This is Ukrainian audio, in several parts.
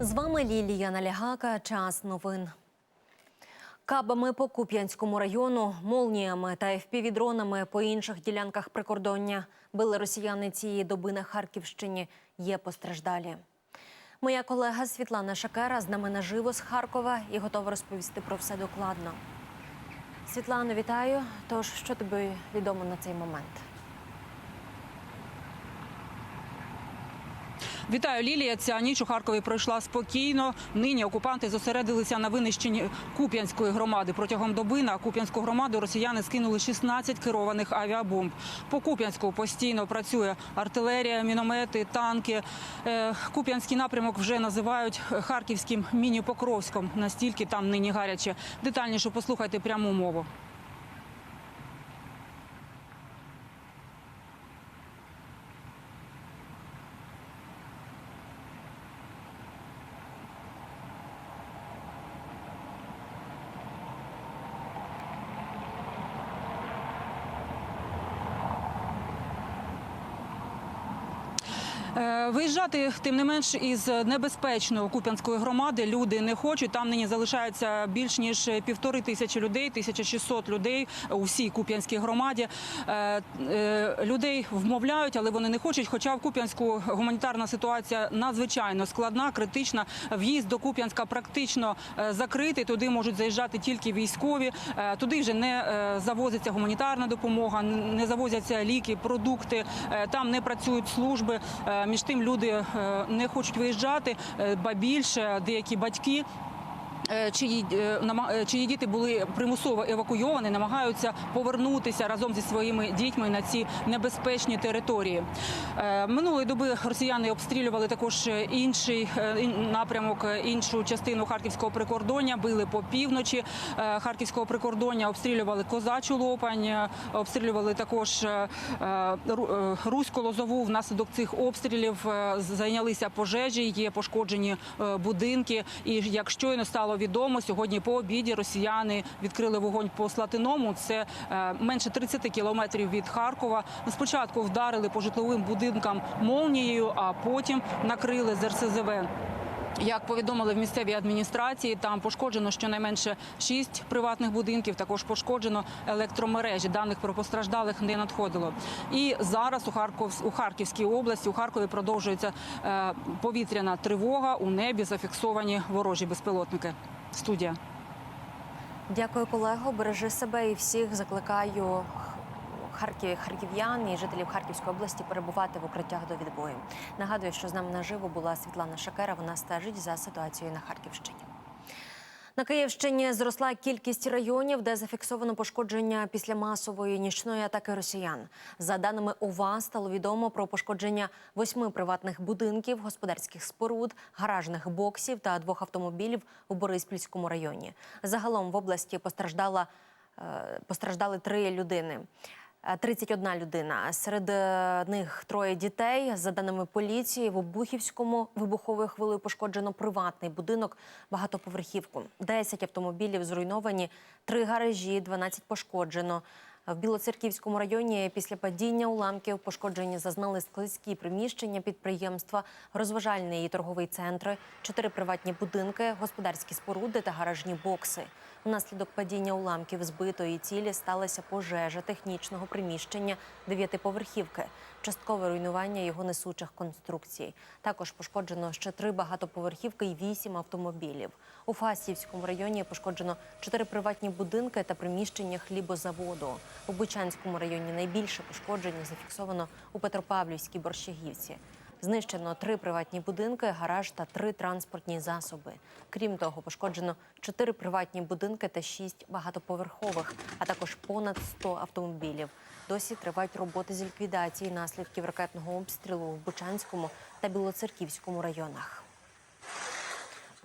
З вами Лілія Налягака. Час новин. Кабами по Куп'янському району, молніями та FPV-дронами по інших ділянках прикордоння били росіяни цієї доби на Харківщині. Є постраждалі. Моя колега Світлана Шакера з нами наживо з Харкова і готова розповісти про все докладно. Світлано, вітаю. Тож, що тобі відомо на цей момент? Вітаю, Лілія. Ця ніч у Харкові пройшла спокійно. Нині окупанти зосередилися на винищенні Куп'янської громади. Протягом доби на Куп'янську громаду росіяни скинули 16 керованих авіабомб. По Куп'янську постійно працює артилерія, міномети, танки. Е, Куп'янський напрямок вже називають харківським міні-покровськом. Настільки там нині гаряче. Детальніше послухайте пряму мову. Uh, Виїжджати, тим не менш, із небезпечної Куп'янської громади люди не хочуть. Там нині залишається більш ніж півтори тисячі людей, 1600 людей у всій Куп'янській громаді. Е, е, Людей вмовляють, але вони не хочуть. Хоча в Куп'янську гуманітарна ситуація надзвичайно складна, критична. В'їзд до Куп'янська практично е, закритий. Туди можуть заїжджати тільки військові. Туди вже не завозиться гуманітарна допомога, не завозяться ліки, продукти. Там не працюють служби. Між тим люди е, не хочуть виїжджати, е, ба більше деякі батьки. Е, Чиї, е, е, чиї діти були примусово евакуйовані, намагаються повернутися разом зі своїми дітьми на ці небезпечні території. Минулої доби росіяни обстрілювали також інший напрямок, іншу частину харківського прикордоння. Били по півночі харківського прикордоння, обстрілювали козачу лопань, обстрілювали також Ру- Руську лозову. Внаслідок цих обстрілів зайнялися пожежі, є пошкоджені будинки. І як щойно стало відомо, сьогодні по обіді росіяни відкрили вогонь по Слатиному. Це е, менше 30 кілометрів від Харкова. Спочатку вдарили по житловим будинкам молнією, а потім накрили з РСЗВ. Як повідомили в місцевій адміністрації, там пошкоджено щонайменше шість приватних будинків. Також пошкоджено електромережі. Даних про постраждалих не надходило. І зараз у Харков у Харківській області у Харкові продовжується е, повітряна тривога. У небі зафіксовані ворожі безпілотники. Студія. Дякую, колего. Бережи себе і всіх закликаю Харків, харків'ян і жителів Харківської області перебувати в укриттях до відбою. Нагадую, що з нами наживо була Світлана Шакера. Вона стежить за ситуацією на Харківщині. На Київщині зросла кількість районів, де зафіксовано пошкодження після масової нічної атаки росіян. За даними ОВА, стало відомо про пошкодження восьми приватних будинків, господарських споруд, гаражних боксів та двох автомобілів у Бориспільському районі. Загалом в області постраждала е, постраждали три людини. Е, 31 людина. Серед е, них троє дітей. За даними поліції, в Обухівському вибуховою хвилею пошкоджено приватний будинок, багатоповерхівку. 10 автомобілів зруйновані, три гаражі, 12 пошкоджено. В Білоцерківському районі після падіння уламків пошкоджені зазнали складські приміщення підприємства, розважальні і торгові центри, чотири приватні будинки, господарські споруди та гаражні бокси. Внаслідок падіння уламків збитої цілі сталася пожежа технічного приміщення дев'ятиповерхівки, часткове руйнування його несучих конструкцій. Також пошкоджено ще три багатоповерхівки і вісім автомобілів. У Фастівському районі пошкоджено чотири приватні будинки та приміщення хлібозаводу. У Бучанському районі найбільше пошкодження зафіксовано у Петропавлівській Борщагівці. Знищено три приватні будинки, гараж та три транспортні засоби. Крім того, пошкоджено чотири приватні будинки та шість багатоповерхових, а також понад 100 автомобілів. Досі тривають роботи з ліквідації наслідків ракетного обстрілу в Бучанському та Білоцерківському районах.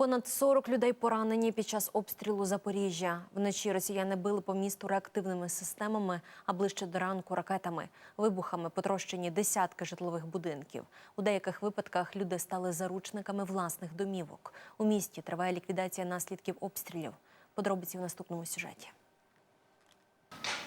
Понад 40 людей поранені під час обстрілу Запоріжжя. Вночі росіяни били по місту реактивними системами, а ближче до ранку ракетами. Вибухами потрощені десятки житлових будинків. У деяких випадках люди стали заручниками власних домівок. У місті триває ліквідація наслідків обстрілів. Подробиці в наступному сюжеті.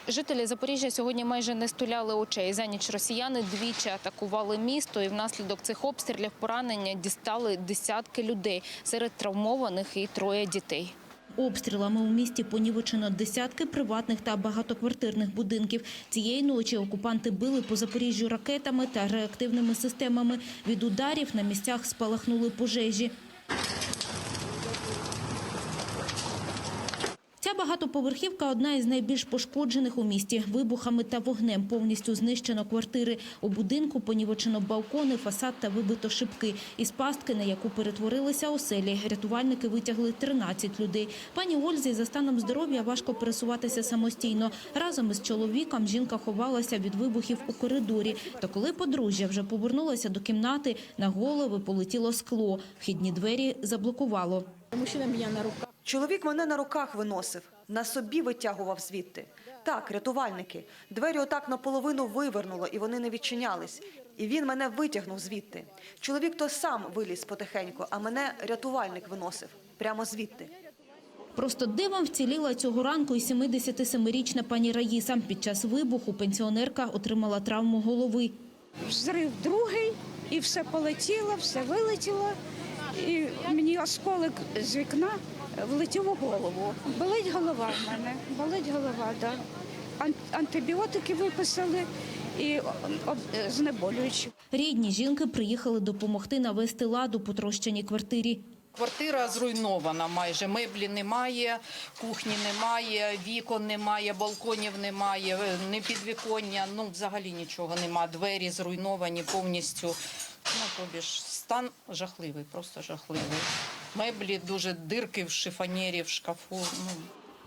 Жителі Запоріжжя сьогодні майже не стуляли очей. За ніч росіяни двічі атакували місто, і внаслідок цих обстрілів поранення дістали десятки людей. Серед травмованих і троє дітей. Обстрілами у місті понівечено десятки приватних та багатоквартирних будинків. Цієї ночі окупанти били по Запоріжжю ракетами та реактивними системами. Від ударів на місцях спалахнули пожежі. Багатоповерхівка – одна із найбільш пошкоджених у місті. Вибухами та вогнем повністю знищено квартири. У будинку понівечено балкони, фасад та вибито шибки. Із пастки, на яку перетворилися оселі, рятувальники витягли 13 людей. Пані Ользі за станом здоров'я важко пересуватися самостійно. Разом із чоловіком жінка ховалася від вибухів у коридорі. Та коли подружжя вже повернулася до кімнати, на голови полетіло скло. Вхідні двері заблокувало. Чоловік мене на руках виносив, на собі витягував звідти. Так, рятувальники. Двері отак наполовину вивернуло, і вони не відчинялись. І він мене витягнув звідти. Чоловік то сам виліз потихеньку, а мене рятувальник виносив прямо звідти. Просто дивом вціліла цього ранку і 77-річна пані Раїса. Під час вибуху пенсіонерка отримала травму голови. взрив другий, і все полетіло, все вилетіло. І мені осколок з вікна влетів у голову. Болить голова в мене, болить голова, да. Антибіотики виписали і об- знеболюючі. Рідні жінки приїхали допомогти навести лад у потрощеній квартирі. Квартира зруйнована майже. Меблі немає, кухні немає, вікон немає, балконів немає, е, не підвіконня, ну взагалі нічого немає. Двері зруйновані повністю. Ну, тобі ж стан жахливий, просто жахливий. Меблі дуже дирки в шифонері, в шкафу. Ну,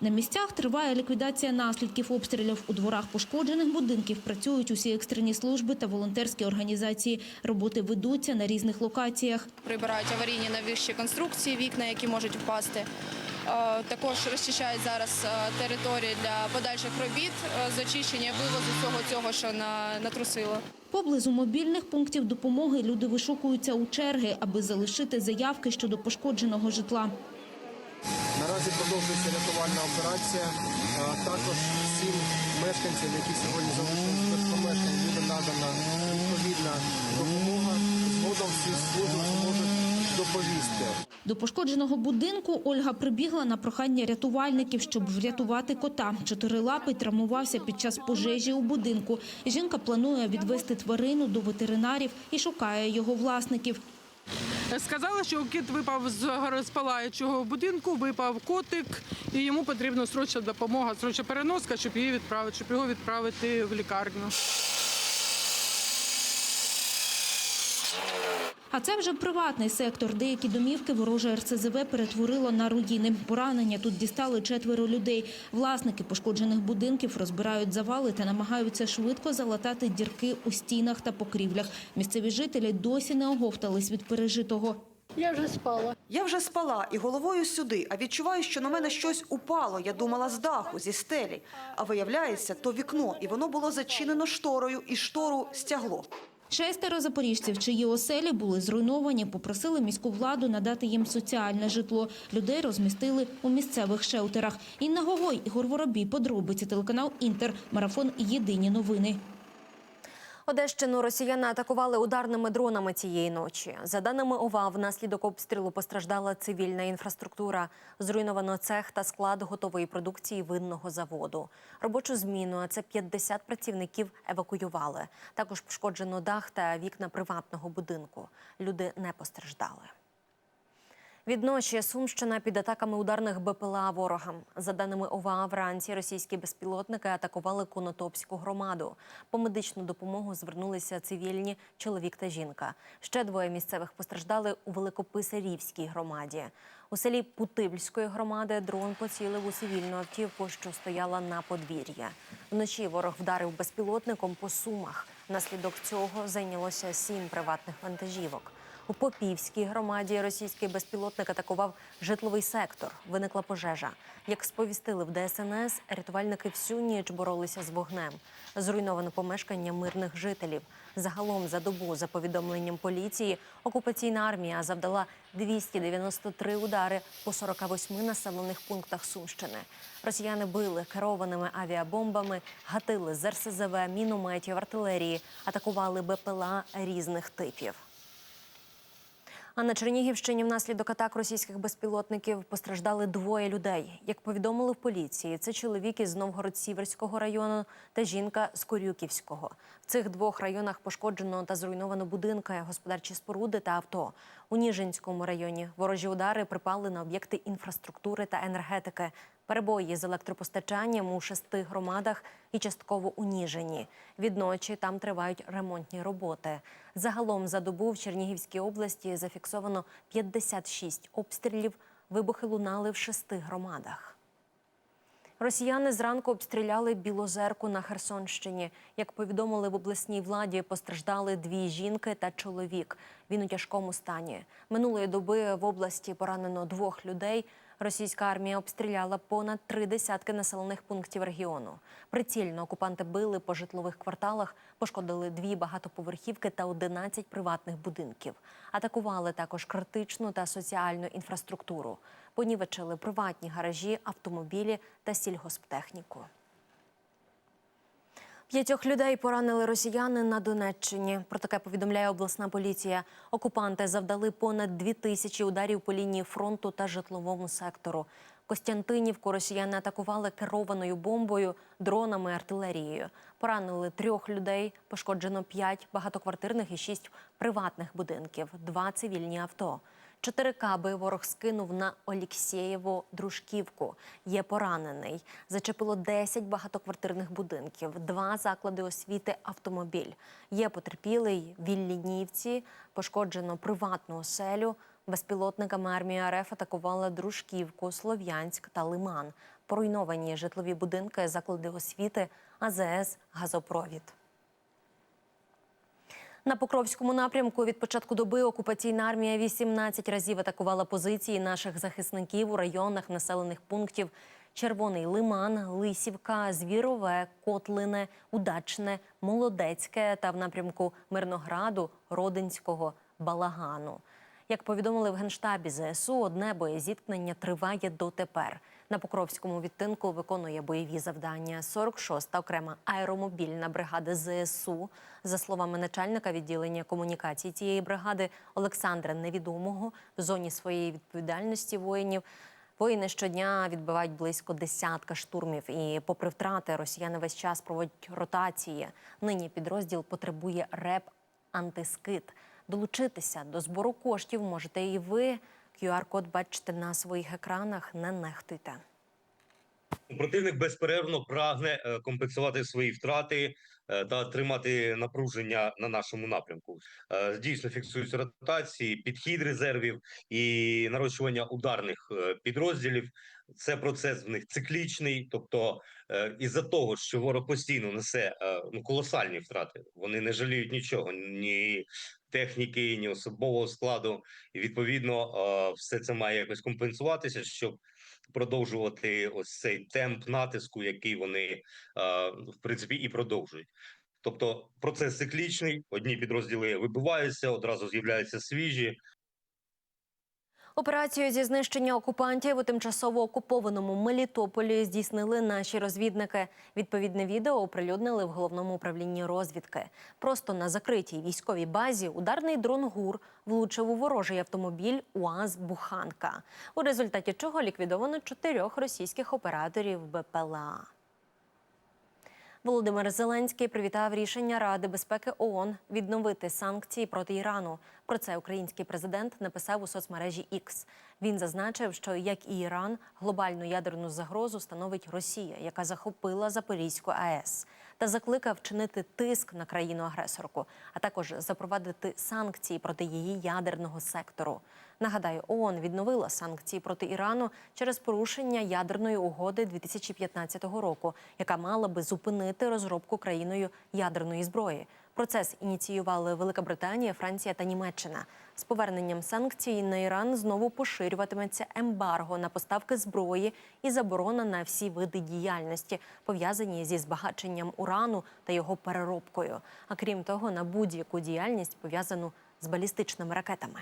На місцях триває ліквідація наслідків обстрілів. У дворах пошкоджених будинків працюють усі екстрені служби та волонтерські організації. Роботи ведуться на різних локаціях. прибирають аварійні навіщі конструкції, вікна, які можуть впасти. Е, Також розчищають зараз е, території для подальших робіт е, з очищення вивозу всього цього, що на- натрусило. Поблизу мобільних пунктів допомоги люди вишукуються у черги, аби залишити заявки щодо пошкодженого житла. Наразі продовжується рятувальна операція. Також всім мешканцям, які сьогодні залишилися без помешкань, буде надана відповідна допомога. Згодом всі служби зможуть доповісти. До пошкодженого будинку Ольга прибігла на прохання рятувальників, щоб врятувати кота. Чотирилапий травмувався під час пожежі у будинку. Жінка планує відвести тварину до ветеринарів і шукає його власників. Сказали, що кіт випав з розпалаючого будинку, випав котик, і йому потрібна срочна допомога, срочна переноска, щоб її відправити, щоб його відправити в лікарню. А це вже приватний сектор. Деякі домівки вороже РСЗВ перетворило на руїни. Поранення тут дістали четверо людей. Власники пошкоджених будинків розбирають завали та намагаються швидко залатати дірки у стінах та покрівлях. Місцеві жителі досі не оговтались від пережитого. Я вже спала і головою сюди, а відчуваю, що на мене щось упало. Я думала з даху, зі стелі. А виявляється, то вікно, і воно було зачинено шторою, і штору стягло. Шестеро запоріжців, чиї оселі були зруйновані, попросили міську владу надати їм соціальне житло. Людей розмістили у місцевих шелтерах. Інна Гогой, Ігор Воробій, подробиці, телеканал «Інтер», марафон «Єдині новини». Одещину росіяни атакували ударними дронами цієї ночі. За даними ОВА, внаслідок обстрілу постраждала цивільна інфраструктура. Зруйновано цех та склад готової продукції винного заводу. Робочу зміну, а це 50 працівників, евакуювали. Також пошкоджено дах та вікна приватного будинку. Люди не постраждали. Відночі Сумщина під атаками ударних БПЛА ворога. За даними ОВА, вранці російські безпілотники атакували Конотопську громаду. По медичну допомогу звернулися цивільні чоловік та жінка. Ще двоє місцевих постраждали у Великописарівській громаді. У селі Путивльської громади дрон поцілив у цивільну автівку, що стояла на подвір'я. Вночі ворог вдарив безпілотником по сумах. Внаслідок цього зайнялося сім приватних вантажівок. У Попівській громаді російський безпілотник атакував житловий сектор. Виникла пожежа. Як сповістили в ДСНС, рятувальники всю ніч боролися з вогнем. Зруйновано помешкання мирних жителів. Загалом за добу, за повідомленням поліції, окупаційна армія завдала 293 удари по 48 населених пунктах Сумщини. Росіяни били керованими авіабомбами, гатили з РСЗВ, мінометів, артилерії, атакували БПЛА різних типів. А на Чернігівщині внаслідок атак російських безпілотників постраждали двоє людей. Як повідомили в поліції, це чоловік із Новгород-Сіверського району та жінка з Корюківського. В цих двох районах пошкоджено та зруйновано будинки, господарчі споруди та авто. У Ніжинському районі ворожі удари припали на об'єкти інфраструктури та енергетики. Перебої з електропостачанням у шести громадах і частково у Ніжині. Відночі там тривають ремонтні роботи. Загалом за добу в Чернігівській області зафіксовано 56 обстрілів. Вибухи лунали в шести громадах. Росіяни зранку обстріляли Білозерку на Херсонщині. Як повідомили в обласній владі, постраждали дві жінки та чоловік. Він у тяжкому стані. Минулої доби в області поранено двох людей. Російська армія обстріляла понад три десятки населених пунктів регіону. Прицільно окупанти били по житлових кварталах, пошкодили дві багатоповерхівки та 11 приватних будинків. Атакували також критичну та соціальну інфраструктуру. Понівечили приватні гаражі, автомобілі та сільгосптехніку. П'ятьох людей поранили росіяни на Донеччині. Про таке повідомляє обласна поліція. Окупанти завдали понад дві тисячі ударів по лінії фронту та житловому сектору. Костянтинівку росіяни атакували керованою бомбою, дронами, артилерією. Поранили трьох людей, пошкоджено п'ять багатоквартирних і шість приватних будинків, два цивільні авто. Чотири каби ворог скинув на Оліксєєву дружківку. Є поранений. Зачепило 10 багатоквартирних будинків, два заклади освіти, автомобіль. Є потерпілий в Вільнінівці, пошкоджено приватну оселю. Безпілотниками армія РФ атакувала Дружківку, Слов'янськ та Лиман. Поруйновані житлові будинки, заклади освіти, АЗС, газопровід. На Покровському напрямку від початку доби окупаційна армія 18 разів атакувала позиції наших захисників у районах населених пунктів Червоний Лиман, Лисівка, Звірове, Котлине, Удачне, Молодецьке та в напрямку Мирнограду, Родинського, Балагану. Як повідомили в генштабі ЗСУ, одне боєзіткнення триває дотепер. На Покровському відтинку виконує бойові завдання 46-та окрема аеромобільна бригада ЗСУ. За словами начальника відділення комунікацій цієї бригади Олександра Невідомого, в зоні своєї відповідальності воїнів Воїни щодня відбивають близько десятка штурмів, і, попри втрати, росіяни весь час проводять ротації. Нині підрозділ потребує реп антискит. Долучитися до збору коштів можете і ви. QR-код бачите на своїх екранах. Не нехтуйте. Противник безперервно прагне е, компенсувати свої втрати е, та тримати напруження на нашому напрямку. Е, Дійсно фіксуються ротації, підхід резервів і нарощування ударних підрозділів. Це процес в них циклічний, тобто е, із-за того, що ворог постійно несе ну колосальні втрати, вони не жаліють нічого, ні техніки, ні особового складу. І відповідно все це має якось компенсуватися, щоб продовжувати ось цей темп натиску, який вони в принципі і продовжують. Тобто процес циклічний, одні підрозділи вибиваються, одразу з'являються свіжі. Операцію зі знищення окупантів у тимчасово окупованому Мелітополі здійснили наші розвідники. Відповідне відео оприлюднили в головному управлінні розвідки. Просто на закритій військовій базі ударний дрон ГУР влучив у ворожий автомобіль УАЗ Буханка, у результаті чого ліквідовано чотирьох російських операторів БПЛА. Володимир Зеленський привітав рішення Ради безпеки ООН відновити санкції проти Ірану. Про це український президент написав у соцмережі X. Він зазначив, що як і Іран, глобальну ядерну загрозу становить Росія, яка захопила Запорізьку АЕС, та закликав вчинити тиск на країну-агресорку, а також запровадити санкції проти її ядерного сектору. Нагадаю, ООН відновила санкції проти Ірану через порушення ядерної угоди 2015 року, яка мала би зупинити розробку країною ядерної зброї. Процес ініціювали Велика Британія, Франція та Німеччина. З поверненням санкцій на Іран знову поширюватиметься ембарго на поставки зброї і заборона на всі види діяльності, пов'язані зі збагаченням урану та його переробкою. А крім того, на будь-яку діяльність пов'язану з балістичними ракетами.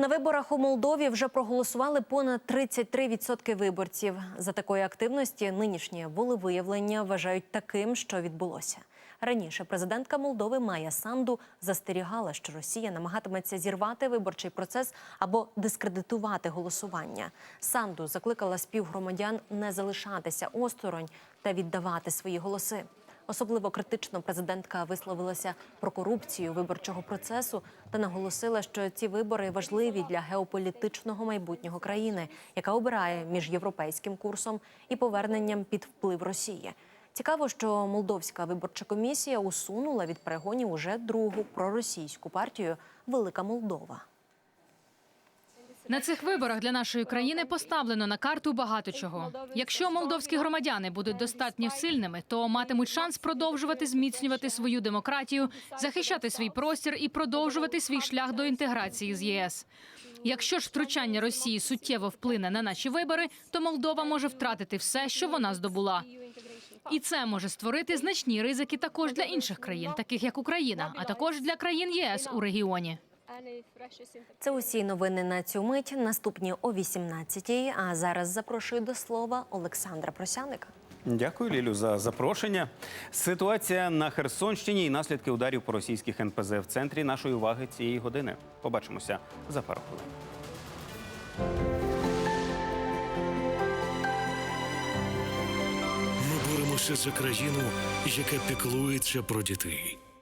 На виборах у Молдові вже проголосували понад 33% виборців. За такої активності нинішнє волевиявлення вважають таким, що відбулося. Раніше президентка Молдови Майя Санду застерігала, що Росія намагатиметься зірвати виборчий процес або дискредитувати голосування. Санду закликала співгромадян не залишатися осторонь та віддавати свої голоси. Особливо критично президентка висловилася про корупцію виборчого процесу та наголосила, що ці вибори важливі для геополітичного майбутнього країни, яка обирає між європейським курсом і поверненням під вплив Росії. Цікаво, що молдовська виборча комісія усунула від перегонів уже другу проросійську партію Велика Молдова. На цих виборах для нашої країни поставлено на карту багато чого. Якщо молдовські громадяни будуть достатньо сильними, то матимуть шанс продовжувати зміцнювати свою демократію, захищати свій простір і продовжувати свій шлях до інтеграції з ЄС. Якщо ж втручання Росії суттєво вплине на наші вибори, то Молдова може втратити все, що вона здобула. І це може створити значні ризики також для інших країн, таких як Україна, а також для країн ЄС у регіоні. Це усі новини на цю мить. Наступні о 18-й. А зараз запрошую до слова Олександра Просяника. Дякую, Лілю, за запрошення. Ситуація на Херсонщині і наслідки ударів по російських НПЗ в центрі нашої уваги цієї години. Побачимося за пару хвилин. Ми боремося за країну, яка піклується про дітей.